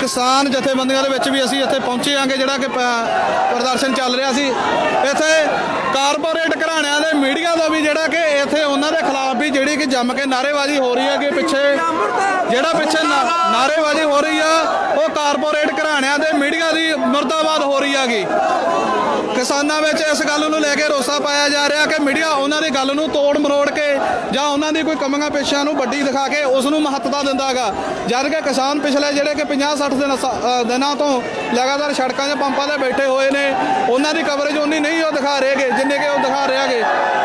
ਕਿਸਾਨ ਜਥੇਬੰਦੀਆਂ ਦੇ ਵਿੱਚ ਵੀ ਅਸੀਂ ਇੱਥੇ ਪਹੁੰਚੇ ਆਂਗੇ ਜਿਹੜਾ ਕਿ ਪ- ਪ੍ਰਦਰਸ਼ਨ ਚੱਲ ਰਿਹਾ ਸੀ। ਇੱਥੇ ਕਾਰਪੋਰੇਟ ਘਰਾਣਿਆਂ ਦੇ ਮੀਡੀਆ ਦਾ ਵੀ ਜਿਹੜਾ ਕਿ ਇੱਥੇ ਉਹਨਾਂ ਦੇ ਖਿਲਾਫ ਵੀ ਜਿਹੜੀ ਕਿ ਜੰਮ ਕੇ ਨਾਅਰੇਬਾਜ਼ੀ ਹੋ ਰਹੀ ਹੈ ਕਿ ਪਿੱਛੇ ਜਿਹੜਾ ਪਿੱਛੇ ਨਾ- ਨਾਅਰੇਬਾਜ਼ੀ ਹੋ ਰਹੀ ਆ, ਉਹ ਕਾਰਪੋਰੇਟ ਘਰਾਣਿਆਂ ਦੇ ਮੀਡੀਆ ਦੀ ਮੁਰਦਾਬਾਦ ਹੋ ਰਹੀ ਹੈਗੀ। ਕਿਸਾਨਾਂ ਵਿੱਚ ਇਸ ਗੱਲ ਨੂੰ ਲੈ ਕੇ ਰੋਸਾ ਪਾਇਆ ਜਾ ਰਿਹਾ ਕਿ ਮੀਡੀਆ ਉਹਨਾਂ ਦੀ ਗੱਲ ਨੂੰ ਤੋੜ ਮਰੋੜ ਕੇ ਜਾਂ ਉਹਨਾਂ ਦੀ ਕੋਈ ਕਮੀਆਂ ਪੇਸ਼ਾਂ ਨੂੰ ਵੱਡੀ ਦਿਖਾ ਕੇ ਉਸ ਨੂੰ ਮਹੱਤਤਾ ਦਿੰਦਾਗਾ। ਜਦ ਕਿ ਕਿਸਾਨ ਪਿਛਲੇ ਜਿਹੜੇ ਕਿ 50 60 ਦਿਨ ਸ- ਦਿਨਾਂ ਤੋਂ ਲਗਾਤਾਰ ਸੜਕਾਂ 'ਤੇ ਪੰਪਾਂ 'ਤੇ ਬੈਠੇ ਹੋਏ ਨੇ, ਉਹਨਾਂ ਦੀ ਕਵਰੇਜ ਉਨੀ ਨਹੀਂ ਉਹ ਦਿਖਾ ਰਹੇਗੇ ਜਿੰਨੇ ਕਿ ਉਹ ਦਿਖਾ ਰਹੇਗੇ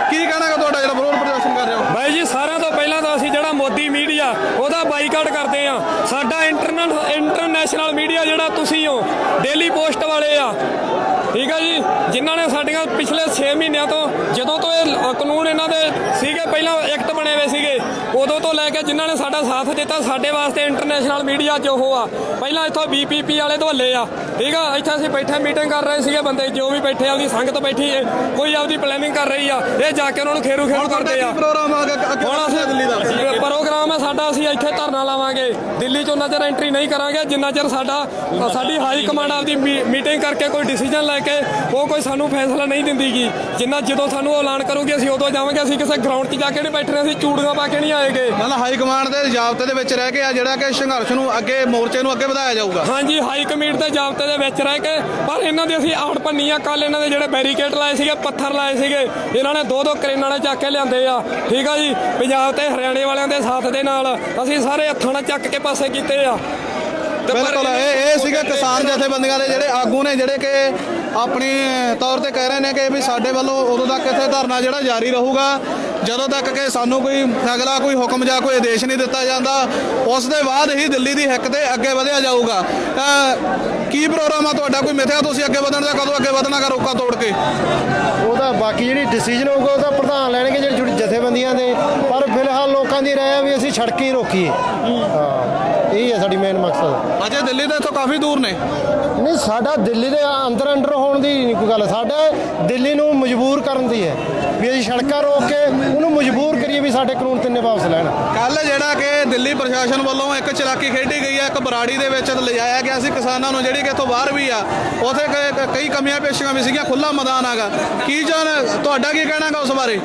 ਕੀ ਕਹਿਣਾਗਾ ਤੁਹਾਡਾ ਜਿਹੜਾ ਵਿਰੋਧ ਪ੍ਰਦਰਸ਼ਨ ਕਰ ਰਹੇ ਹੋ? ਬਾਈ ਜੀ, ਸਾਰਿਆਂ ਤੋਂ ਪਹਿਲਾਂ ਤਾਂ ਅਸੀਂ ਜਿਹੜਾ ਮੋਦੀ ਮੀਡੀਆ, ਉਹਦਾ ਬਾਈਕਾਟ ਕਰਦੇ ਆ ਸਾਡਾ ਇੰਟਰਨਲ ਇੰਟਰਨੈਸ਼ਨਲ ਮੀਡੀਆ ਜਿਹੜਾ ਤੁਸੀਂ ਹੋ ਡੇਲੀ ਪੋਸਟ ਵਾਲੇ ਆ ਠੀਕ ਆ ਜੀ, ਜਿਨ੍ਹਾਂ ਨੇ ਸਾਡੀਆਂ ਪਿਛਲੇ 6 ਮਹੀਨਿਆਂ ਤੋਂ, ਜਦੋਂ ਤੋਂ ਇਹ ਕਾਨੂੰਨ ਇਹਨਾਂ ਦੇ ਸੀਗੇ, ਪਹਿਲਾਂ ਐਕਟ ਬਣੇ ਹੋਏ ਸੀਗੇ, ਉਦੋਂ ਤੋਂ ਲੈ ਕੇ ਜਿਨ੍ਹਾਂ ਨੇ ਸਾਡਾ ਸਾਥ ਦਿੱਤਾ, ਸਾਡੇ ਵਾਸਤੇ ਇੰਟਰਨੈਸ਼ਨਲ ਮੀਡੀਆ 'ਚ ਉਹ ਆ, ਪਹਿਲਾਂ ਇੱਥੋਂ ਬੀਪੀਪੀ ਵਾਲੇ ਧੋਲੇ ਆ ਠੀਕ ਆ ਇੱਥੇ ਅਸੀਂ ਬੈਠੇ ਮੀਟਿੰਗ ਕਰ ਰਹੇ ਸੀਗੇ ਬੰਦੇ ਜੋ ਵੀ ਬੈਠੇ ਆ ਉਹਦੀ ਸੰਗਤ ਬੈਠੀ ਹੈ ਕੋਈ ਆਪਦੀ ਪਲੈਨਿੰਗ ਕਰ ਰਹੀ ਆ। ਇਹ ਜਾ ਕੇ ਉਹਨਾਂ ਨੂੰ ਖੇਰੂ ਖੇਰੂ ਕਰਦੇ ਆ। ਪ੍ਰੋਗਰਾਮ ਆ? ਹੁਣ ਅਸੀਂ ਦਿੱਲੀ ਦਾ। ਪ੍ਰੋਗਰਾਮ ਹੈ ਸਾਡਾ ਅਸੀਂ ਇੱਥੇ ਧਰਨਾ ਲਾਵਾਂਗੇ। ਦਿੱਲੀ 'ਚ ਉਹਨਾਂ ਚਿਰ ਐਂਟਰੀ ਨਹੀਂ ਕਰਾਂਗੇ ਜਿੰਨਾ ਚਿਰ ਸਾਡਾ ਸਾਡੀ ਹਾਈ ਕਮਾਂਡ ਆਪਦੀ ਮੀਟਿੰਗ ਕਰਕੇ ਕੋਈ ਡਿਸੀਜਨ ਲੈ ਕੇ ਉਹ ਕੋਈ ਸਾਨੂੰ ਫੈਸਲਾ ਨਹੀਂ ਦਿੰਦੀਗੀ। ਜਿੰਨਾ ਜਦੋਂ ਸਾਨੂੰ ਐਲਾਨ ਕਰੂਗੀ ਅਸੀਂ ਉਦੋਂ ਜਾਵਾਂਗੇ ਅਸੀਂ ਕਿਸੇ ਗਰਾਊਂਡ 'ਚ ਜਾ ਕੇ ਨਹੀਂ ਬੈਠਣੇ ਅਸੀਂ ਚੂੜੀਆਂ ਪਾ ਕੇ ਨਹੀਂ ਆਏਗੇ। ਮਤਲਬ ਹਾਈ ਕਮਾਂਡ ਦੇ ਜਾਬਤੇ ਦੇ ਵਿੱਚ ਰਹਿ ਕੇ ਆ ਜਿਹੜਾ ਕਿ ਸੰਘਰਸ਼ ਨੂੰ ਅੱਗੇ ਮੋਰਚੇ ਨੂੰ ਅੱਗੇ ਵਧਾਇਆ ਜਾਊਗਾ। ਹਾਂਜੀ ਹਾਈ ਕਮੇਟੀ ਦੇ ਜਾਬਤੇ ਦੇ ਵਿੱਚ ਰਹਿ ਕੇ ਪਰ ਇਹਨਾਂ ਦੇ ਅਸੀਂ ਆੜ ਭੰਨੀ ਆ। ਕੱਲ ਇਹਨਾਂ ਦੇ ਜਿਹੜੇ ਬੈਰੀਕੇਡ ਲਾਏ ਸੀਗੇ ਪੱਥਰ ਲਾਏ ਸੀਗੇ ਇਹਨਾਂ ਨੇ ਦੋ ਦੋ ਕਰੇਨਾਂ ਨਾਲ ਚੱਕ ਕੇ ਲਿਆਂਦੇ ਆ। ਠੀਕ ਆ ਜੀ? ਪੰਜਾਬ ਤੇ ਹਰਿਆਣੇ ਵਾਲਿਆਂ ਦੇ ਸਾਥ ਦੇ ਨਾਲ ਅਸੀਂ ਸਾਰੇ ਹੱਥਾਂ ਨਾਲ ਚੱਕ ਕੇ ਪਾਸੇ ਕੀਤੇ ਆ। ਬਿਲਕੁਲ ਇਹ ਇਹ ਸੀਗੇ ਕਿਸਾਨ ਜਥੇਬੰਦੀਆਂ ਦੇ ਜਿਹੜੇ ਆਗੂ ਨੇ ਜਿਹੜੇ ਕਿ ਆਪਣੀ ਤੌਰ ਤੇ ਕਹਿ ਰਹੇ ਨੇ ਕਿ ਵੀ ਸਾਡੇ ਵੱਲੋਂ ਉਦੋਂ ਤੱਕ ਇੱਥੇ ਧਰਨਾ ਜਿਹੜਾ ਜਾਰੀ ਰਹੂਗਾ। ਜਦੋਂ ਤੱਕ ਕਿ ਸਾਨੂੰ ਕੋਈ ਅਗਲਾ ਕੋਈ ਹੁਕਮ ਜਾਂ ਕੋਈ ਆਦੇਸ਼ ਨਹੀਂ ਦਿੱਤਾ ਜਾਂਦਾ, ਉਸ ਦੇ ਬਾਅਦ ਹੀ ਦਿੱਲੀ ਦੀ ਹਿੱਕ ਤੇ ਅੱਗੇ ਵਧਿਆ ਜਾਊਗਾ। ਕੀ ਪ੍ਰੋਗਰਾਮ ਆ ਤੁਹਾਡਾ? ਕੋਈ ਮਿਥਿਆ ਤੁਸੀਂ ਅੱਗੇ ਵਧਣ ਦਾ? ਕਦੋਂ ਅੱਗੇ ਵਧਣਾ ਗਾ ਰੋਕਾ ਤੋੜ ਕੇ? ਉਹਦਾ ਬਾਕੀ ਜਿਹੜੀ ਡਿਸੀਜਨ ਹੋਊਗਾ ਉਹਦਾ ਪ੍ਰਧਾਨ ਲੈਣਗੇ ਜਿਹੜੀ ਜੁੜੀ ਜਥੇਬੰਦੀਆਂ ਦੇ। ਪਰ ਫਿਲਹਾਲ ਲੋਕਾਂ ਦੀ ਰਾਏ ਆ ਵੀ ਅਸੀਂ ਛੜਕੀ ਰੋਕੀਏ। ਹਾਂ। ਇਹ ਹੈ ਸਾਡੀ ਮੇਨ ਮਕਸਦ। ਅਜੇ ਦਿੱਲੀ ਤੋਂ ਇੱਥੋਂ ਕਾਫੀ ਦੂਰ ਨੇ। ਨਹੀਂ ਸਾਡਾ ਦਿੱਲੀ ਦੇ ਅੰਦਰ ਅੰਡਰ ਹੋਣ ਦੀ ਨਹੀਂ ਕੋਈ ਗੱਲ। ਸਾਡਾ ਦਿੱਲੀ ਨੂੰ ਮਜਬੂਰ ਕਰਨ ਦੀ ਹੈ। ਵੀ ਅਸੀਂ ਸੜਕਾਂ ਰੋਕ ਕੇ ਉਹਨੂੰ ਮਜਬੂਰ ਕਰੀਏ ਵੀ ਸਾਡੇ ਕਾਨੂੰਨ ਤਿੰਨੇ ਵਾਪਸ ਲੈਣ। ਕੱਲ ਜਿਹੜਾ ਕਿ ਦਿੱਲੀ ਪ੍ਰਸ਼ਾਸਨ ਵੱਲੋਂ ਇੱਕ ਚਲਾਕੀ ਖੇਡੀ ਗਈ ਹੈ ਇੱਕ ਬਰਾੜੀ ਦੇ ਵਿੱਚ ਲਿਜਾਇਆ ਗਿਆ ਸੀ ਕਿਸਾਨਾਂ ਨੂੰ ਜਿਹੜੀ ਕਿ ਇੱਥੋਂ ਬਾਹਰ ਵੀ ਆ ਉਥੇ ਕਈ ਕਮੀਆਂ ਪੇਸ਼ੀਆਂ ਵੀ ਸੀਗੀਆਂ ਖੁੱਲਾ ਮੈਦਾਨ ਆਗਾ ਕੀ ਜਾਨ ਤੁਹਾਡਾ ਕੀ ਕਹਿਣਾਗਾ ਉਸ ਬਾਰੇ?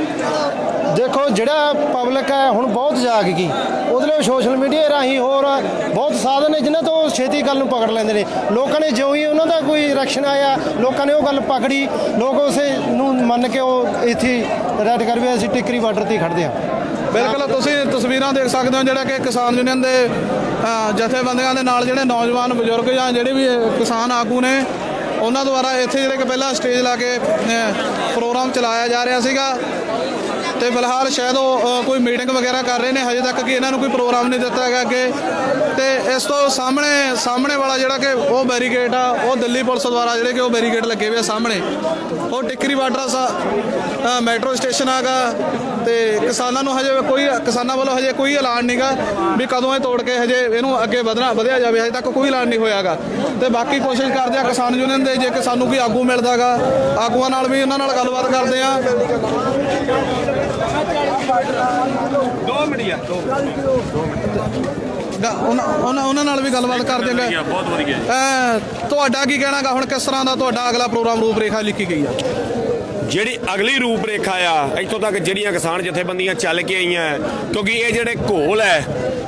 ਦੇਖੋ, ਜਿਹੜਾ ਪਬਲਿਕ ਹੈ, ਹੁਣ ਬਹੁਤ ਜਾਗ ਗਈ। ਉਹਦੇ ਲਈ ਸੋਸ਼ਲ ਮੀਡੀਆ ਰਾਹੀਂ ਹੋਰ ਬਹੁਤ ਸਾਧਨ ਨੇ ਜਿਨ੍ਹਾਂ ਤੋਂ ਛੇਤੀ ਗੱਲ ਨੂੰ ਪਕੜ ਲੈਂਦੇ ਨੇ। ਲੋਕਾਂ ਨੇ ਜਿਉਂ ਹੀ ਉਹਨਾਂ ਦਾ ਕੋਈ ਰਿਐਕਸ਼ਨ ਆਇਆ, ਲੋਕਾਂ ਨੇ ਉਹ ਗੱਲ ਪਕੜੀ, ਲੋਕ ਉਸੇ ਨੂੰ ਮੰਨ ਕੇ ਉਹ ਇੱਥੇ ਰੈਡ ਕਰ ਵੀ ਅਸੀਂ ਟਿੱਕਰੀ ਬਾਰਡਰ ਤੇ ਹੀ ਖੜਦੇ ਹਾਂ। ਬਿਲਕੁਲ, ਤੁਸੀਂ ਤਸਵੀਰਾਂ ਦੇਖ ਸਕਦੇ ਹੋ ਜਿਹੜਾ ਕਿ ਕਿਸਾਨ ਯੂਨੀਅਨ ਦੇ ਜਥੇਬੰਦੀਆਂ ਦੇ ਨਾਲ ਜਿਹੜੇ ਨੌਜਵਾਨ ਬਜ਼ੁਰਗ ਜਾਂ ਜਿਹੜੇ ਵੀ ਕਿਸਾਨ ਆਗੂ ਨੇ, ਉਹਨਾਂ ਦੁਆਰਾ ਇੱਥੇ ਜਿਹੜੇ ਕਿ ਪਹਿਲਾਂ ਸਟੇਜ ਲਾ ਕੇ ਪ੍ਰੋਗਰਾਮ ਚਲਾਇਆ ਜਾ ਰਿਹਾ ਸੀਗਾ। ਤੇ ਫਿਲਹਾਲ ਸ਼ਾਇਦ ਉਹ ਕੋਈ ਮੀਟਿੰਗ ਵਗੈਰਾ ਕਰ ਰਹੇ ਨੇ, ਹਜੇ ਤੱਕ ਕਿ ਇਹਨਾਂ ਨੂੰ ਕੋਈ ਪ੍ਰੋਗਰਾਮ ਨਹੀਂ ਦਿੱਤਾ ਗਿਆ ਅੱਗੇ। ਤੇ ਇਸ ਤੋਂ ਸਾਹਮਣੇ ਸਾਹਮਣੇ ਵਾਲਾ ਜਿਹੜਾ ਕਿ ਉਹ ਬੈਰੀਕੇਡ ਆ, ਉਹ ਦਿੱਲੀ ਪੁਲਿਸ ਦੁਆਰਾ ਜਿਹੜੇ ਕਿ ਉਹ ਬੈਰੀਕੇਡ ਲੱਗੇ ਹੋਏ ਆ ਸਾਹਮਣੇ। ਉਹ ਟਿੱਕਰੀ ਬਾਰਡਰ ਸਾ ਮੈਟਰੋ ਸਟੇਸ਼ਨ ਆਗਾ ਤੇ ਕਿਸਾਨਾਂ ਨੂੰ ਹਜੇ ਕੋਈ ਕਿਸਾਨਾਂ ਵੱਲੋਂ ਹਜੇ ਕੋਈ ਐਲਾਨ ਨਹੀਂਗਾ ਵੀ ਕਦੋਂ ਇਹ ਤੋੜ ਕੇ ਹਜੇ ਇਹਨੂੰ ਅੱਗੇ ਵਧਣਾ ਵਧਿਆ ਜਾਵੇ ਹਜੇ ਤੱਕ ਕੋਈ ਐਲਾਨ ਨਹੀਂ ਹੋਇਆਗਾ। ਤੇ ਬਾਕੀ ਕੋਸ਼ਿਸ਼ ਕਰਦੇ ਆ ਕਿਸਾਨ ਯੂਨੀਅਨ ਦੇ ਜੇ ਕਿ ਸਾਨੂੰ ਕੋਈ ਆਗੂ ਮਿਲਦਾਗਾ ਆਗੂਆਂ ਨਾਲ ਵੀ ਉਹਨਾਂ ਨਾਲ ਗੱਲਬਾਤ ਕਰਦੇ ਆ ਉਹਨਾਂ ਉਹਨਾਂ ਉਹਨਾਂ ਨਾਲ ਵੀ ਗੱਲਬਾਤ ਕਰਦੇ ਆ ਬਹੁਤ ਵਧੀਆ ਤੁਹਾਡਾ ਕੀ ਕਹਿਣਾਗਾ? ਹੁਣ ਕਿਸ ਤਰ੍ਹਾਂ ਦਾ ਤੁਹਾਡਾ ਅਗਲਾ ਪ੍ਰੋਗਰਾਮ ਰੂਪਰੇਖਾ ਲਿਖੀ ਗਈ ਆ? ਜਿਹੜੀ ਅਗਲੀ ਰੂਪ ਰੇਖਾ ਆ, ਇੱਥੋਂ ਤੱਕ ਜਿਹੜੀਆਂ ਕਿਸਾਨ ਜਥੇਬੰਦੀਆਂ ਚੱਲ ਕੇ ਆਈਆਂ, ਕਿਉਂਕਿ ਇਹ ਜਿਹੜੇ ਘੋਲ ਹੈ,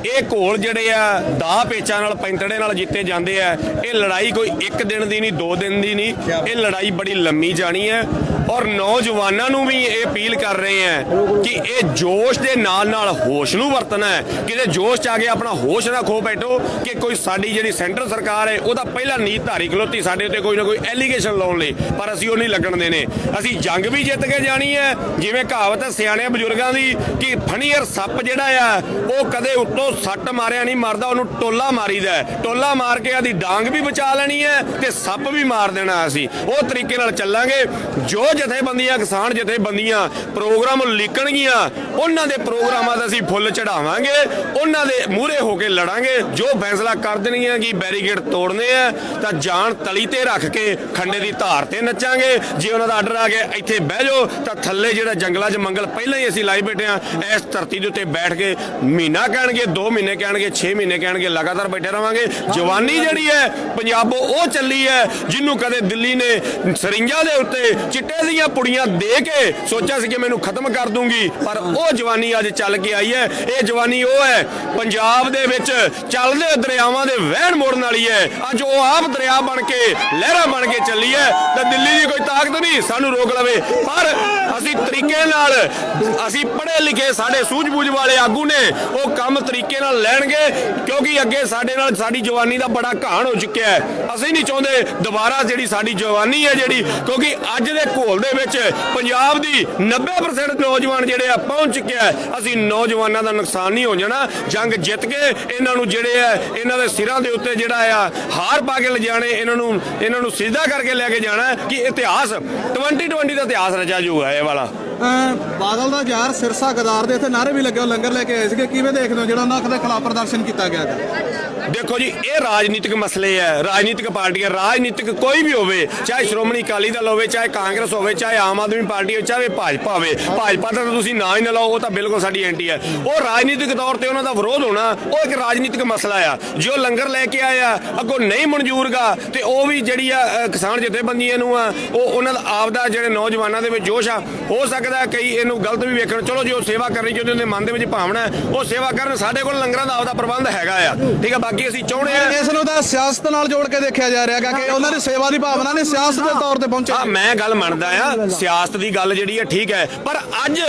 ਇਹ ਘੋਲ ਜਿਹੜੇ ਆ ਦਾ ਪੇਚਾਂ ਨਾਲ, ਪੈਂਤੜੇ ਨਾਲ ਜਿੱਤੇ ਜਾਂਦੇ ਆ, ਇਹ ਲੜਾਈ ਕੋਈ ਇੱਕ ਦਿਨ ਦੀ ਨਹੀਂ, ਦੋ ਦਿਨ ਦੀ ਨਹੀਂ, ਇਹ ਲੜਾਈ ਬੜੀ ਲੰਮੀ ਜਾਣੀ ਹੈ। ਔਰ ਨੌਜਵਾਨਾਂ ਨੂੰ ਵੀ ਇਹ ਅਪੀਲ ਕਰ ਰਹੇ ਆ ਕਿ ਇਹ ਜੋਸ਼ ਦੇ ਨਾਲ ਨਾਲ ਹੋਸ਼ ਨੂੰ ਵਰਤਣਾ ਹੈ। ਕਿਤੇ ਜੋਸ਼ ਚ ਆ ਕੇ ਆਪਣਾ ਹੋਸ਼ ਨਾ ਖੋ ਬੈਠੋ ਕਿ ਕੋਈ ਸਾਡੀ ਜਿਹੜੀ ਸੈਂਟਰ ਸਰਕਾਰ ਹੈ, ਉਹਦਾ ਪਹਿਲਾ ਨੀਤ ਧਾਰੀ ਖਲੋਤੀ ਸਾਡੇ ਉੱਤੇ ਕੋਈ ਨਾ ਕੋਈ ਐਲੀਗੇਸ਼ਨ ਲਾਉਣ ਲਈ, ਪਰ ਅਸੀਂ ਉਹ ਨਹੀਂ ਲੱਗਣ ਦੇਣੇ। ਅਸੀਂ ਜੰਗ ਵੀ ਜਿੱਤ ਕੇ ਜਾਣੀ ਹੈ। ਜਿਵੇਂ ਕਹਾਵਤ ਹੈ ਸਿਆਣੇ ਬਜ਼ੁਰਗਾਂ ਦੀ ਕਿ ਫਣੀਅਰ ਸੱਪ ਜਿਹੜਾ ਆ, ਉਹ ਕਦੇ ਉੱਤੋਂ ਸੱਟ ਮਾਰਿਆ ਨਹੀਂ ਮਰਦਾ, ਉਹਨੂੰ ਟੋਲਾ ਮਾਰੀਦਾ ਹੈ। ਟੋਲਾ ਮਾਰ ਕੇ ਆਦੀ ਡਾਂਗ ਵੀ ਬਚਾ ਲੈਣੀ ਹੈ ਤੇ ਸੱਪ ਵੀ ਮਾਰ ਦੇਣਾ ਅਸੀਂ। ਉਹ ਤਰੀਕੇ ਨਾਲ ਚੱਲਾਂਗੇ। ਜੋ ਜਥੇਬੰਦੀਆਂ, ਕਿਸਾਨ ਜਥੇਬੰਦੀਆਂ ਪ੍ਰੋਗਰਾਮ ਲਿਖਣਗੀਆਂ, ਉਹਨਾਂ ਦੇ ਪ੍ਰੋਗਰਾਮਾਂ ਦਾ ਅਸੀਂ ਫੁੱਲ ਚੜਾਵਾਂਗੇ, ਉਹਨਾਂ ਦੇ ਮੂਹਰੇ ਹੋ ਕੇ ਲੜਾਂਗੇ। ਜੋ ਫੈਸਲਾ ਕਰ ਦੇਣਗੀਆਂ ਕਿ ਬੈਰੀਕੇਡ ਤੋੜਨੇ ਆ, ਤਾਂ ਜਾਨ ਤਲੀ ਤੇ ਰੱਖ ਕੇ ਖੰਡੇ ਦੀ ਧਾਰ ਤੇ ਨੱਚਾਂਗੇ। ਜੇ ਉਹਨਾਂ ਦਾ ਆਰਡਰ ਆ ਗਿਆ ਇੱਥੇ ਬਹਿ ਜਾਓ, ਤਾਂ ਥੱਲੇ ਜਿਹੜਾ ਜੰਗਲਾਂ 'ਚ ਮੰਗਲ, ਪਹਿਲਾਂ ਹੀ ਅਸੀਂ ਲਾਈ ਬੈਠੇ ਆ ਇਸ ਧਰਤੀ ਦੇ ਉੱਤੇ ਬੈਠ ਕੇ ਮਹੀਨਾ ਕਹਿਣਗੇ 2 ਮਹੀਨੇ ਕਹਿਣਗੇ 6 ਮਹੀਨੇ ਕਹਿਣਗੇ, ਲਗਾਤਾਰ ਬੈਠੇ ਰਵਾਂਗੇ। ਜਵਾਨੀ ਜਿਹੜੀ ਹੈ, ਪੰਜਾਬੋ ਉਹ ਚੱਲੀ ਹੈ, ਜਿਹਨੂੰ ਕਦੇ ਦਿੱਲੀ ਨੇ ਸਰਿੰਜਾਂ ਦੇ ਉੱਤੇ ਚਿੱਟੇ ਦੀਆਂ ਪੁੜੀਆਂ ਦੇ ਕੇ ਸੋਚਿਆ ਸੀ ਕਿ ਮੈਨੂੰ ਖਤਮ ਕਰ ਦੂੰਗੀ, ਪਰ ਉਹ ਜਵਾਨੀ ਅੱਜ ਚੱਲ ਕੇ ਆਈ ਹੈ। ਇਹ ਜਵਾਨੀ ਉਹ ਹੈ, ਪੰਜਾਬ ਦੇ ਵਿੱਚ ਚੱਲਦੇ ਦਰਿਆਵਾਂ ਦੇ ਵਹਿਣ ਮੋੜਨ ਵਾਲੀ ਹੈ। ਅੱਜ ਉਹ ਆਪ ਦਰਿਆ ਬਣ ਕੇ, ਲਹਿਰਾਂ ਬਣ ਕੇ ਚੱਲੀ ਹੈ, ਤਾਂ ਦਿੱਲੀ ਦੀ ਕੋਈ ਤਾਕਤ ਨਹੀਂ, ਸਾਨੂੰ ਰੋਕ ਲਵੇ। ਪਰ ਅਸੀਂ ਤਰੀਕੇ ਨਾਲ, ਅਸੀਂ ਪੜ੍ਹੇ ਲਿਖੇ ਸਾਡੇ ਸੂਝ-ਬੂਝ ਵਾਲੇ ਆਗੂ ਨੇ, ਉਹ ਕੰਮ ਤਰੀਕੇ ਨਾਲ ਲੈਣਗੇ, ਕਿਉਂਕਿ ਅੱਗੇ ਸਾਡੇ ਨਾਲ ਸਾਡੀ ਜਵਾਨੀ ਦਾ ਬੜਾ ਘਾਣ ਹੋ ਚੁੱਕਿਆ ਹੈ। ਅਸੀਂ ਨਹੀਂ ਚਾਹੁੰਦੇ ਦੁਬਾਰਾ ਜਿਹੜੀ ਸਾਡੀ ਜਵਾਨੀ ਹੈ ਜਿਹੜੀ, ਕਿਉਂਕਿ ਅੱਜ ਦੇ ਘੋਲ ਦੇ ਵਿੱਚ ਪੰਜਾਬ ਦੀ 90% ਨੌਜਵਾਨ ਜਿਹੜੇ ਆ ਪਹੁੰਚ ਚੁੱਕਿਆ ਹੈ ਅਸੀਂ ਨੌਜਵਾਨਾਂ ਦਾ ਨੁਕਸਾਨ ਨਹੀਂ ਹੋ ਜਾਣਾ। ਜੰਗ ਜਿੱਤ ਕੇ ਇਹਨਾਂ ਨੂੰ ਜਿਹੜੇ ਆ, ਇਹਨਾਂ ਦੇ ਸਿਰਾਂ ਦੇ ਉੱਤੇ ਜਿਹੜਾ ਆ, ਹਾਰ ਪਾ ਕੇ ਲਿਜਾਣੇ, ਇਹਨਾਂ ਨੂੰ ਇਹਨਾਂ ਨੂੰ ਸਿੱਧਾ ਕਰਕੇ ਲੈ ਕੇ ਜਾਣਾ ਕਿ ਇਤਿਹਾਸ 2020 ਦਾ ਇਤਿਹਾਸ ਰਚਿਆ ਜਾਊਗਾ ਇਹ ਵਾਲਾ ਅਹ ਬਾਦਲ ਦਾ ਯਾਰ ਸਿਰਸਾ ਗਦਾਰ ਦੇ ਇੱਥੇ ਨਾਰੇ ਵੀ ਲੱਗੇ ਉਹ ਲੰਗਰ ਲੈ ਕੇ ਆਏ ਸੀਗੇ ਕਿਵੇਂ ਦੇਖਦੇ ਹੋ ਜਿਹੜਾ ਉਹਨਾਂ ਦੇ ਖਿਲਾਫ ਪ੍ਰਦਰਸ਼ਨ ਕੀਤਾ ਗਿਆ ਗਾ? ਦੇਖੋ ਜੀ, ਇਹ ਰਾਜਨੀਤਿਕ ਮਸਲੇ ਹੈ ਰਾਜਨੀਤਿਕ ਪਾਰਟੀਆਂ, ਰਾਜਨੀਤਿਕ ਕੋਈ ਵੀ ਹੋਵੇ, ਚਾਹੇ ਸ਼੍ਰੋਮਣੀ ਅਕਾਲੀ ਦਲ ਹੋਵੇ, ਚਾਹੇ ਕਾਂਗਰਸ ਹੋਵੇ, ਚਾਹੇ ਆਮ ਆਦਮੀ ਪਾਰਟੀ ਹੋਵੇ, ਚਾਹੇ ਭਾਜਪਾ ਹੋਵੇ, ਭਾਜਪਾ ਦਾ ਤਾਂ ਤੁਸੀਂ ਨਾਂ ਹੀ ਨਾ ਲਾਓ, ਉਹ ਤਾਂ ਬਿਲਕੁਲ ਸਾਡੀ ਐਂਟੀ ਹੈ ਉਹ ਰਾਜਨੀਤਿਕ ਤੌਰ ਤੇ ਉਹਨਾਂ ਦਾ ਵਿਰੋਧ ਹੋਣਾ, ਉਹ ਇੱਕ ਰਾਜਨੀਤਿਕ ਮਸਲਾ ਆ। ਜੋ ਲੰਗਰ ਲੈ ਕੇ ਆਇਆ, ਅੱਗੋਂ ਨਹੀਂ ਮਨਜ਼ੂਰਗਾ, ਤੇ ਉਹ ਵੀ ਜਿਹੜੀ ਆ ਕਿਸਾਨ ਜਥੇਬੰਦੀਆਂ ਨੂੰ ਆ, ਉਹ ਉਹਨਾਂ ਦਾ ਆਪਦਾ ਜਿਹੜੇ ਨੌਜਵਾਨਾਂ ਦੇ ਵਿੱਚ ਜੋਸ਼ ਆ, ਹੋ ਸਕਦਾ ਕਈ ਇਹਨੂੰ ਗਲਤ ਵੀ ਵੇਖਣ, ਚਲੋ ਜੀ ਉਹ ਸੇਵਾ ਕਰਨੀ ਚਾਹੁੰਦੇ, ਉਹਦੇ ਮਨ ਦੇ ਵਿੱਚ ਭਾਵਨਾ ਉਹ ਸੇਵਾ ਕਰਨ, ਸਾਡੇ ਕੋਲ ਲੰਗਰਾਂ ਦਾ ਆਪਦਾ ਪ੍ਰਬੰਧ ਹੈਗਾ ਆ। ਠੀਕ ਆ, ਬਾਕੀ ਅਸੀਂ ਚਾਹੁੰਦੇ ਆ ਇਸ ਨੂੰ ਤਾਂ ਸਿਆਸਤ ਨਾਲ ਜੋੜ ਕੇ ਦੇਖਿਆ ਜਾ ਰਿਹਾ ਕਿ ਉਹਨਾਂ ਦੀ ਸੇਵਾ ਦੀ ਭਾਵਨਾ ਨੇ ਸਿਆਸਤ ਦੇ ਤੌਰ ਤੇ ਪਹੁੰਚੇ। ਹਾਂ ਮੈਂ ਗੱਲ ਮੰਨਦਾ ਆ ਸਿਆਸਤ ਦੀ ਗੱਲ ਜਿਹੜੀ ਹੈ ਠੀਕ ਹੈ। ਪਰ ਅੱਜ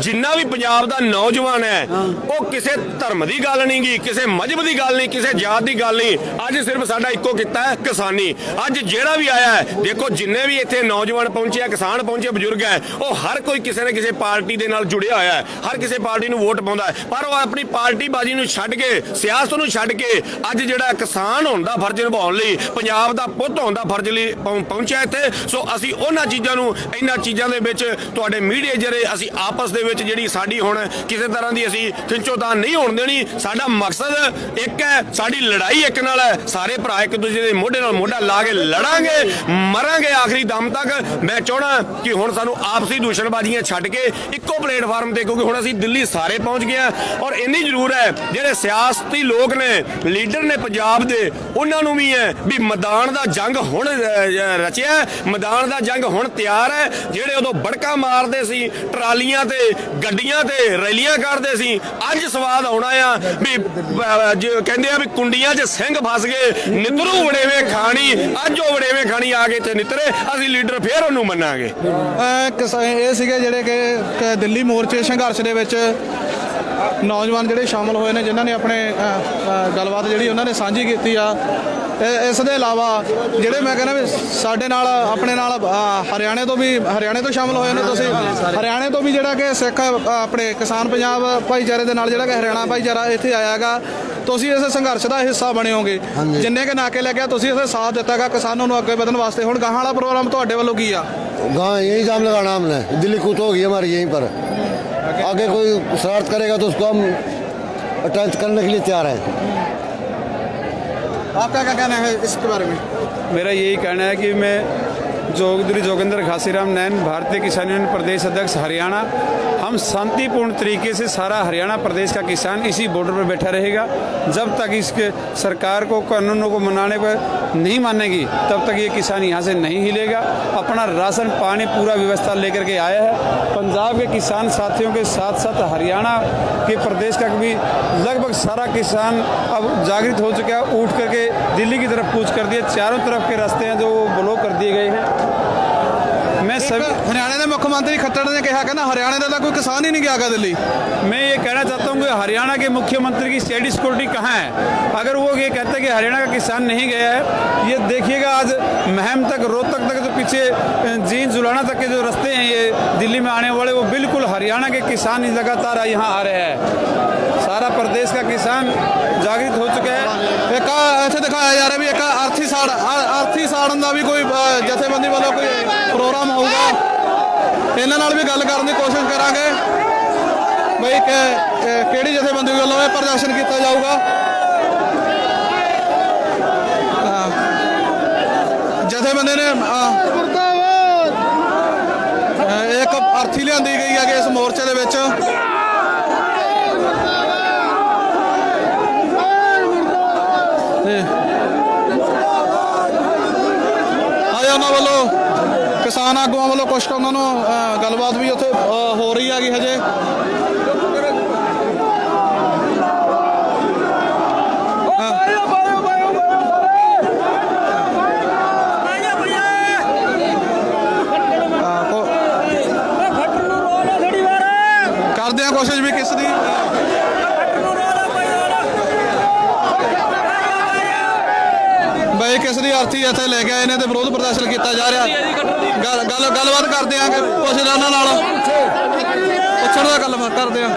ਜਿੰਨਾ ਵੀ ਪੰਜਾਬ ਦਾ ਨੌਜਵਾਨ ਹੈ ਉਹ ਕਿਸੇ ਧਰਮ ਦੀ ਗੱਲ ਨਹੀਂ ਗੀ ਕਿਸੇ ਮਜ੍ਹਬ ਦੀ ਗੱਲ ਨਹੀਂ ਕਿਸੇ ਜਾਤ ਦੀ ਗੱਲ ਨਹੀਂ। ਅੱਜ ਸਿਰਫ ਸਾਡਾ ਇੱਕੋ ਕਿੱਤਾ ਹੈ ਕਿਸਾਨੀ। ਅੱਜ ਜਿਹੜਾ ਵੀ ਆਇਆ ਹੈ ਦੇਖੋ ਜਿੰਨੇ ਵੀ ਇੱਥੇ ਨੌਜਵਾਨ ਪਹੁੰਚੇ ਆ ਕਿਸਾਨ ਪਹੁੰਚੇ ਬਜ਼ੁਰਗ ਹੈ ਉਹ ਹਰ ਕੋਈ ਕਿਸੇ ਨਾ ਕਿਸੇ ਪਾਰਟੀ ਦੇ ਨਾਲ ਜੁੜਿਆ ਹੋਇਆ ਹੈ। ਹਰ ਕਿਸੇ ਪਾਰਟੀ ਨੂੰ ਵੋਟ ਪਾਉਂਦਾ ਹੈ। ਪਰ ਉਹ ਆਪਣੀ ਪਾਰਟੀ ਬਾਜੀ ਨੂੰ ਛੱਡ ਕੇ ਸਿਆਸਤ ਨੂੰ ਛੱਡ ਕੇ ਅੱਜ ਜਿਹੜਾ ਕਿਸਾਨ ਹੋਣ ਦਾ ਫਰਜ਼ ਨਿਭਾਉਣ ਲਈ ਪੰਜਾਬ ਦਾ ਪੁੱਤ ਹੋਣ ਦਾ ਫਰਜ਼ ਲਈ ਪਹੁੰ- ਪਹੁੰਚਿਆ ਇੱਥੇ। ਸੋ ਅਸੀਂ ਉਹਨਾਂ ਚੀਜ਼ਾਂ ਨੂੰ ਇਹਨਾਂ ਚੀਜ਼ਾਂ ਦੇ ਵਿੱਚ ਤੁਹਾਡੇ ਮੀਡੀਆ ਜਿਹੜੇ ਅਸੀਂ ਆਪਸ ਦੇ ਵਿੱਚ ਜਿਹੜੀ ਸਾਡੀ ਹੁਣ ਕਿਸੇ ਤਰ੍ਹਾਂ ਦੀ ਅਸੀਂ ਖਿੰਚੋਤਾਨ ਨਹੀਂ ਹੋਣ ਦੇਣੀ, ਸਾਡਾ ਮਕਸਦ ਇੱਕ ਹੈ, ਸਾਡੀ ਲੜਾਈ ਇੱਕ ਨਾਲ ਹੈ। ਸਾਰੇ ਭਰਾ ਇੱਕ ਦੂਜੇ ਦੇ ਮੋਢੇ ਨਾਲ ਮੋਢਾ ਲਾ ਕੇ ਲੜਾਂਗੇ, ਮਰਾਂਗੇ ਆਖਰੀ ਦਮ ਤੱਕ। ਮੈਂ ਚਾਹਣਾ ਕਿ ਹੁਣ ਸਾਨੂੰ ਆਪਸੀ ਦੂਸ਼ਣਬਾਜ਼ੀਆਂ ਛੱਡ ਕੇ ਇੱਕੋ ਪਲੇਟਫਾਰਮ ਤੇ, ਕਿਉਂਕਿ ਹੁਣ ਅਸੀਂ ਦਿੱਲੀ ਸਾਰੇ ਪਹੁੰਚ ਗਏ ਹਾਂ। ਔਰ ਇੰਨੀ ਜ਼ਰੂਰ ਹੈ, ਜਿਹੜੇ ਸਿਆਸਤੀ ਲੋਕ ਨੇ, ਲੀਡਰ ਨੇ ਪੰਜਾਬ ਦੇ, ਉਹਨਾਂ ਨੂੰ ਵੀ ਹੈ ਵੀ ਮੈਦਾਨ ਦਾ ਜੰਗ ਹੁਣ ਰਚਿਆ ਮੈਦਾਨ ਦਾ ਜੰਗ ਹੁਣ ਤਿਆਰ ਹੈ। ਜਿਹੜੇ ਉਦੋਂ ਬੜਕਾ ਮਾਰਦੇ ਸੀ, ਟਰਾਲੀਆਂ ਤੇ ਗੱਡੀਆਂ ਤੇ ਰੈਲੀਆਂ ਕਰਦੇ ਸੀ। ਅੱਜ ਸਵਾਦ ਆਉਣਾ ਆ ਵੀ ਜੋ ਕਹਿੰਦੇ ਆ ਵੀ ਕੁੰਡੀਆਂ 'ਚ ਸਿੰਘ ਫਸ ਗਏ, ਨਿਤਰੂ ਵੜੇਵੇਂ ਖਾਣੀ, ਅੱਜ ਉਹ ਵੜੇਵੇਂ ਖਾਣੀ ਆ ਕੇ ਤੇ ਨਿਤਰੇ, ਅਸੀਂ ਲੀਡਰ ਫੇਰ ਉਹਨੂੰ ਮੰਨਾਂਗੇ। ਅਹ ਕਿਸ- ਇਹ ਸੀਗੇ ਜਿਹੜੇ ਕਿ ਦਿੱਲੀ ਮੋਰਚੇ ਸੰਘਰਸ਼ ਦੇ ਵਿੱਚ ਨੌਜਵਾਨ ਜਿਹੜੇ ਸ਼ਾਮਲ ਹੋਏ ਨੇ, ਜਿਨ੍ਹਾਂ ਨੇ ਆਪਣੇ ਗੱਲਬਾਤ ਜਿਹੜੀ ਉਹਨਾਂ ਨੇ ਸਾਂਝੀ ਕੀਤੀ ਆ ਇਹ- ਇਸ ਦੇ ਇਲਾਵਾ ਜਿਹੜੇ ਮੈਂ ਕਹਿੰਦਾ ਵੀ ਸਾਡੇ ਨਾਲ ਆਪਣੇ ਨਾਲ ਅਹ, ਹਰਿਆਣੇ ਤੋਂ ਵੀ ਹਰਿਆਣੇ ਤੋਂ ਸ਼ਾਮਲ ਹੋਏ ਨੇ ਤੁਸੀਂ ਹਰਿਆਣੇ ਤੋਂ ਵੀ ਜਿਹੜਾ ਕਿ ਸਿੱਖ ਅਹ, ਆਪਣੇ ਕਿਸਾਨ ਪੰਜਾਬ ਭਾਈਚਾਰੇ ਦੇ ਨਾਲ ਜਿਹੜਾ ਕਿ ਹਰਿਆਣਾ ਭਾਈਚਾਰਾ ਇੱਥੇ ਆਇਆ ਹੈਗਾ ਤੁਸੀਂ ਇਸ ਸੰਘਰਸ਼ ਦਾ ਹਿੱਸਾ ਬਣੇ ਹੋਗੇ ਜਿੰਨੇ ਕਿ ਨਾਕੇ ਲੱਗਿਆ ਤੁਸੀਂ ਇਸ ਸਾਥ ਦਿੱਤਾਗਾ ਕਿਸਾਨਾਂ ਨੂੰ ਅੱਗੇ ਵਧਣ ਵਾਸਤੇ ਹੁਣ ਗਾਹਾਂ ਵਾਲਾ ਪ੍ਰੋਗਰਾਮ ਤੁਹਾਡੇ ਵੱਲੋਂ ਕੀ ਆ गाँव यही जाम लगाना हमने दिल्ली कूच होगी हमारी यहीं पर आगे कोई शरारत करेगा तो उसको हम अटैच करने के लिए तैयार हैं आपका क्या कहना है इसके बारे में मेरा यही कहना है कि मैं चौधरी जोगिंदर घासीराम नैन, भारतीय किसान यूनियन प्रदेश अध्यक्ष हरियाणा। हम शांतिपूर्ण तरीके से सारा हरियाणा प्रदेश का किसान इसी बॉर्डर पर बैठा रहेगा। जब तक इसके सरकार को, कानूनों को मनाने पर नहीं मानेगी, तब तक ये किसान यहाँ से नहीं हिलेगा। अपना राशन, पानी, पूरा व्यवस्था लेकर के आया है। पंजाब के किसान साथियों के साथ साथ हरियाणा के प्रदेश का भी लगभग सारा किसान अब जागृत हो चुका है। उठ करके दिल्ली की तरफ़ कूच कर दिया चारों तरफ़ के रास्ते हैं जो वो ब्लॉक कर दिए गए हैं। ਮੈਂ ਸਭ ਹਰਿਆਣੇ ਦੇ ਮੁੱਖ ਮੰਤਰੀ ਖੱਟੜ ਨੇ ਕਿਹਾ ਕਹਿੰਦਾ ਹਰਿਆਣੇ ਦਾ ਤਾਂ ਕੋਈ ਕਿਸਾਨ ਹੀ ਨਹੀਂ ਗਿਆ ਦਿੱਲੀ। मैं ये कहना चाहता हूँ कि हरियाणा के मुख्यमंत्री की स्टेडी सिक्योरिटी कहाँ है अगर वो ये कहते हैं कि हरियाणा का किसान नहीं गया है ये देखिएगा आज महम तक रोहतक तक जो पीछे अ, जींद जुलाना तक के जो रास्ते हैं ये दिल्ली में आने वाले वो बिल्कुल हरियाणा के किसान ही लगातार यहाँ आ रहे हैं सारा प्रदेश का किसान जागृत हो चुका है ਇੱਕ ਆਹ ਇੱਥੇ ਦਿਖਾਇਆ ਜਾ ਰਿਹਾ ਵੀ ਇੱਕ ਅਰਥੀ ਸਾੜ ਅ- ਅਰਥੀ ਸਾੜਨ ਦਾ ਵੀ ਕੋਈ ਅ, ਜਥੇਬੰਦੀ ਵੱਲੋਂ ਕੋਈ ਪ੍ਰੋਗਰਾਮ ਹੋਊਗਾ ਇਹਨਾਂ ਨਾਲ ਵੀ ਗੱਲ ਕਰਨ ਦੀ ਕੋਸ਼ਿਸ਼ ਕਰਾਂਗੇ ਬਈ ਕਿਹੜੀ ਜਥੇਬੰਦੀ ਵੱਲੋਂ ਇਹ ਪ੍ਰਦਰਸ਼ਨ ਕੀਤਾ ਜਾਊਗਾ? ਜਥੇਬੰਦੀ ਨੇ ਇੱਕ ਅਰਥੀ ਲਿਆਂਦੀ ਗਈ ਹੈ ਕਿ ਇਸ ਮੋਰਚੇ ਦੇ ਵਿੱਚ। ਤੇ ਆਇਆ ਉਹਨਾਂ ਵੱਲੋਂ। ਕਿਸਾਨ ਆਗੂਆਂ ਵੱਲੋਂ ਕੁਝ ਉਹਨਾਂ ਨੂੰ ਗੱਲਬਾਤ ਵੀ ਉੱਥੇ ਹੋ ਰਹੀ ਹੈਗੀ ਹਜੇ। ਕਰਦੇ ਆ ਕੋਸ਼ਿਸ਼ ਵੀ ਕਿਸ ਦੀ ਬਈ ਕਿਸ ਦੀ ਅਰਥੀ ਇੱਥੇ ਲੈ ਕੇ ਆਏ ਨੇ ਤੇ ਵਿਰੋਧ ਪ੍ਰਦਰਸ਼ਨ ਕੀਤਾ ਜਾ ਰਿਹਾ? ਗੱਲ ਗੱਲਬਾਤ ਕਰਦੇ ਆਂ ਕਿ ਪੁੱਛਦਾ ਉਹਨਾਂ ਨਾਲ। ਪੁੱਛਣ ਦਾ ਗੱਲਬਾਤ ਕਰਦੇ ਆਂ।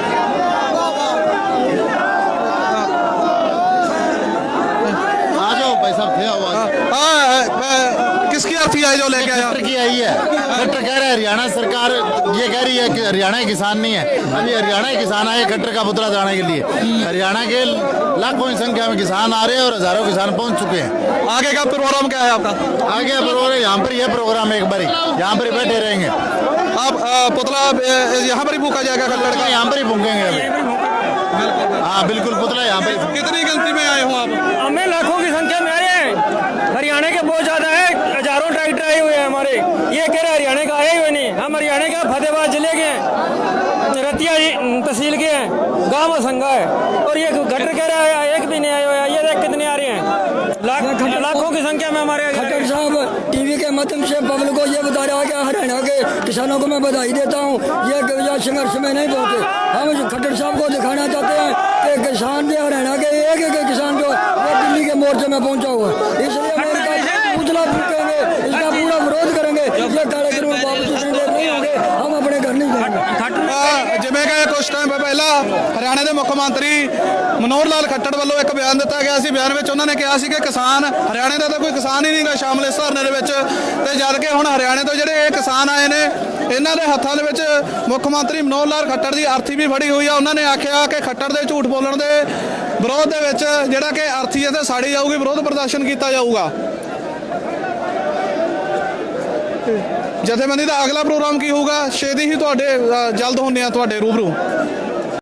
ਆ ਭਾਈ ਸਾਹਿਬ ਫੇ ਆਵਾਜ਼ ਹਾਂ ਕਿਸ ਕੀ ਅਰਥੀ ਆਏ ਜੋ ਲੈ ਕੇ ਆਇਆ ਕੀ ਆਈ ਹੈ? खट्टर कह रहे हैं हरियाणा सरकार ये कह रही है कि हरियाणा किसान नहीं है। अभी हरियाणा किसान आए खट्टर का पुतला जाने के लिए। हरियाणा के लाखों की संख्या में किसान आ रहे हैं और हज़ारों किसान पहुँच चुके हैं। आगे का प्रोग्राम क्या है आपका? आगे प्रोग्राम यहाँ पर यह प्रोग्राम है एक बारी। यहाँ पर ही बैठे रहेंगे। आप पुतला यहाँ पर ही भूखा जाएगा लड़का लड़का यहाँ पर ही भूखेंगे अभी। हाँ बिल्कुल पुतला यहाँ पर ही। कितनी गिनती में आए हो आप? हमें लाखों की संख्या में आए हैं हरियाणा के बहुत ज़्यादा है हज़ारों ट्रैक्टर आए हुए हैं हमारे ये कह रहे हरियाणा का आए हुए नहीं हम हरियाणा का फतेहाबाद ज़िले के हैं रतिया जी, तहसील के हैं गाँव संगा है। और ये गटर कह रहा है एक भी नहीं आए हुए हैं ये देख कितने आ रहे हैं। लाख लाखों की संख्या में हमारे खट्टर साहब टीवी के माध्यम से पब्लिक को ये बता रहा है कि हरियाणा के किसानों को मैं बधाई देता हूँ। ये संघर्ष में नहीं पहुँचे हम खट्टर साहब को दिखाना चाहते हैं कि किसान जो हरियाणा के एक एक किसान जो वो दिल्ली के मोर्चे में पहुँचा हुआ है। इसलिए पूरा विरोध करेंगे। ये कार्यक्रम वापस नहीं होंगे। हम अपने ਕੁਝ ਟਾਈਮ ਪਹਿਲਾਂ ਹਰਿਆਣਾ ਦੇ ਮੁੱਖ ਮੰਤਰੀ ਮਨੋਹਰ ਲਾਲ ਖੱਟੜ ਵੱਲੋਂ ਇੱਕ ਬਿਆਨ ਦਿੱਤਾ ਗਿਆ ਸੀ। ਬਿਆਨ ਵਿੱਚ ਉਹਨਾਂ ਨੇ ਕਿਹਾ ਸੀ ਕਿ ਕਿਸਾਨ, ਹਰਿਆਣੇ ਦਾ ਤਾਂ ਕੋਈ ਕਿਸਾਨ ਹੀ ਨਹੀਂਗਾ ਸ਼ਾਮਲ ਇਸ ਧਰਨੇ ਦੇ ਵਿੱਚ। ਤੇ ਜਦ ਕਿ ਹੁਣ ਹਰਿਆਣੇ ਤੋਂ ਜਿਹੜੇ ਇਹ ਕਿਸਾਨ ਆਏ ਨੇ, ਇਹਨਾਂ ਦੇ ਹੱਥਾਂ ਦੇ ਵਿੱਚ ਮੁੱਖ ਮੰਤਰੀ ਮਨੋਹਰ ਲਾਲ ਖੱਟੜ ਦੀ ਅਰਥੀ ਵੀ ਫੜੀ ਹੋਈ ਆ। ਉਹਨਾਂ ਨੇ ਆਖਿਆ ਕਿ ਖੱਟੜ ਦੇ ਝੂਠ ਬੋਲਣ ਦੇ ਵਿਰੋਧ ਦੇ ਵਿੱਚ ਜਿਹੜਾ ਕਿ ਅਰਥੀ ਹੈ, ਤੇ ਸਾੜੀ ਜਾਊਗੀ, ਵਿਰੋਧ ਪ੍ਰਦਰਸ਼ਨ ਕੀਤਾ ਜਾਊਗਾ। ਜਥੇਬੰਦੀ ਦਾ ਅਗਲਾ ਪ੍ਰੋਗਰਾਮ ਕੀ ਹੋਊਗਾ? ਛੇਤੀ ਹੀ ਤੁਹਾਡੇ ਅ, ਜਲਦ ਹੁੰਦੇ ਆ ਤੁਹਾਡੇ ਰੂਬਰੂ।